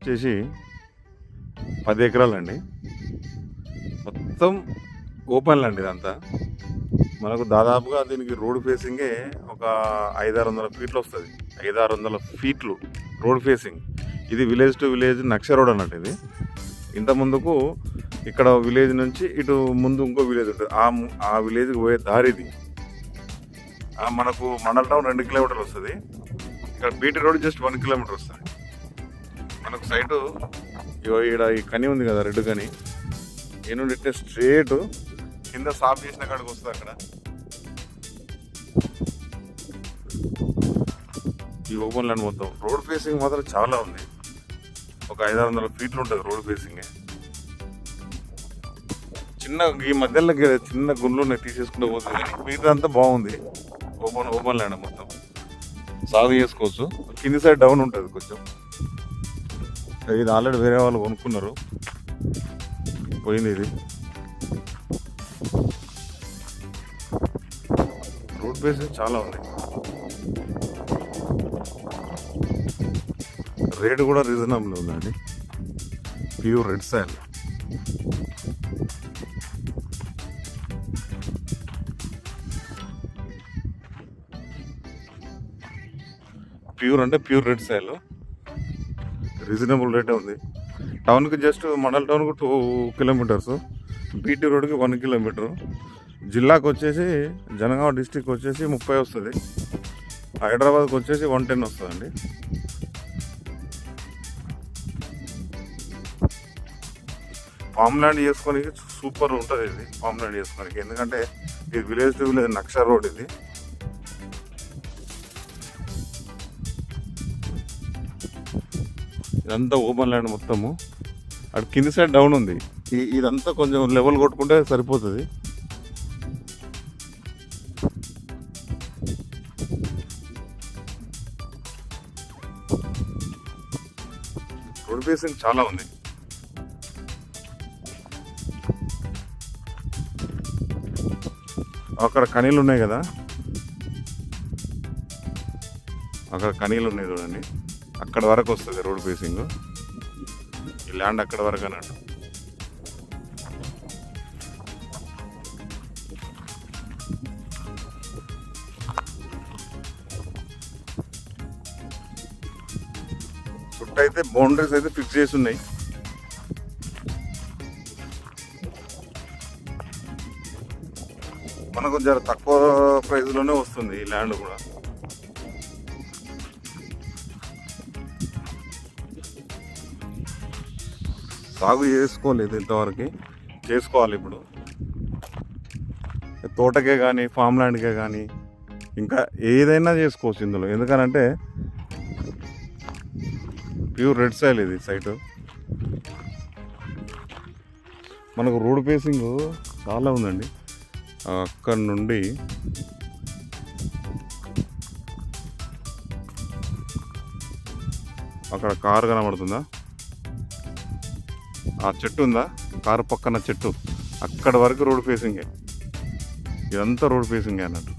వచ్చేసి పది ఎకరాలండి. మొత్తం ఓపెన్ ల్యాండ్ ఇదంతా. మనకు దాదాపుగా దీనికి రోడ్ ఫేసింగే ఒక ఐదారు వందల ఫీట్లు వస్తుంది. ఐదారు వందల ఫీట్లు రోడ్ ఫేసింగ్. ఇది విలేజ్ టు విలేజ్ నక్ష రోడ్ అన్నట్టు ఇది. ఇంత ముందుకు ఇక్కడ విలేజ్ నుంచి ఇటు ముందు ఇంకో విలేజ్ ఉంటుంది. ఆ ఆ విలేజ్కి పోయే దారి ఇది. మనకు మండల్ టౌన్ రెండు కిలోమీటర్లు వస్తుంది. ఇక్కడ BT road just one kilometre వస్తుంది. మనకు సైటు ఇక్కడ ఈడ ఈ కని ఉంది కదా రెడ్ కని. నేను ఇట్టే స్ట్రేట్ కింద సాఫ్ చేసిన కాడికి వస్తుంది అక్కడ. ఈ ఓపెన్ ల్యాండ్ మొత్తం. రోడ్ ఫేసింగ్ మాత్రం చాలా ఉంది. ఒక ఐదు ఆరు వందల ఫీట్లు ఉంటుంది రోడ్ ఫేసింగ్. చిన్న ఈ మధ్యలో చిన్న గుండ్లు ఉన్నాయి తీసేసుకుంటూ పోతుంది కానీ మిగతా అంతా బాగుంది. ఓపెన్ ఓపెన్ ల్యాండ్ మొత్తం. సాగు చేసుకోవచ్చు. కింది సైడ్ డౌన్ ఉంటుంది కొంచెం. ఇది ఆల్రెడీ వేరే వాళ్ళు కొనుక్కున్నారు. పోయింది ఇది. రోడ్ బేస్ చాలా ఉంది రేటు కూడా రీజనబుల్ ఉందండి. Pure red soil. ప్యూర్ అంటే ప్యూర్ రెడ్ సాయిల్. రీజనబుల్ రేటే ఉంది. టౌన్కి జస్ట్ మండల్ టౌన్కి టూ కిలోమీటర్స్. బీటీ రోడ్కి వన్ కిలోమీటర్. జిల్లాకు వచ్చేసి జనగామ డిస్టిక్ వచ్చేసి ముప్పై వస్తుంది. హైదరాబాద్కి వచ్చేసి వన్ టెన్ వస్తుందండి. ఫామ్ ల్యాండ్ చేసుకోనికి సూపర్ ఉంటుంది ఇది. ఫామ్ ల్యాండ్ చేసుకోనికి. ఎందుకంటే ఇది విలేజ్ టు విలేజ్ నక్ష రోడ్ ఇది. ఇదంతా ఓపెన్ ల్యాండ్ మొత్తము. అటు కింది సైడ్ డౌన్ ఉంది. ఇదంతా కొంచెం లెవెల్ కొట్టుకుంటే సరిపోతుంది. రోడ్ ఫేసింగ్ చాలా ఉంది. అక్కడ కనీలు ఉన్నాయి కదా. అక్కడ కనీలు ఉన్నాయి చూడండి. అక్కడ వరకు వస్తుంది రోడ్ ఫేసింగ్. ఈ ల్యాండ్ అక్కడ వరకు అన్నట్టు చుట్టూ అయితే బౌండరీస్ అయితే ఫిక్స్ చేసి ఉన్నాయి. మనకు జర తక్కువ ప్రైస్లోనే వస్తుంది ఈ ల్యాండ్ కూడా. సాగు చేసుకోలేదు ఇంతవరకు. చేసుకోవాలి ఇప్పుడు. తోటకే కానీ ఫామ్ ల్యాండ్కే కానీ ఇంకా ఏదైనా చేసుకోవచ్చు ఇందులో. ఎందుకనంటే ప్యూర్ రెడ్ సైల్ ఇది సైటు మనకు రోడ్ పేసింగ్ చాలా ఉందండి. అక్కడ నుండి అక్కడ కారు కనబడుతుందా? ఆ చెట్టు ఉందా? కారు పక్కన చెట్టు. అక్కడ వరకు రోడ్ ఫేసింగే ఇదంతా రోడ్ ఫేసింగే అన్నట్టు.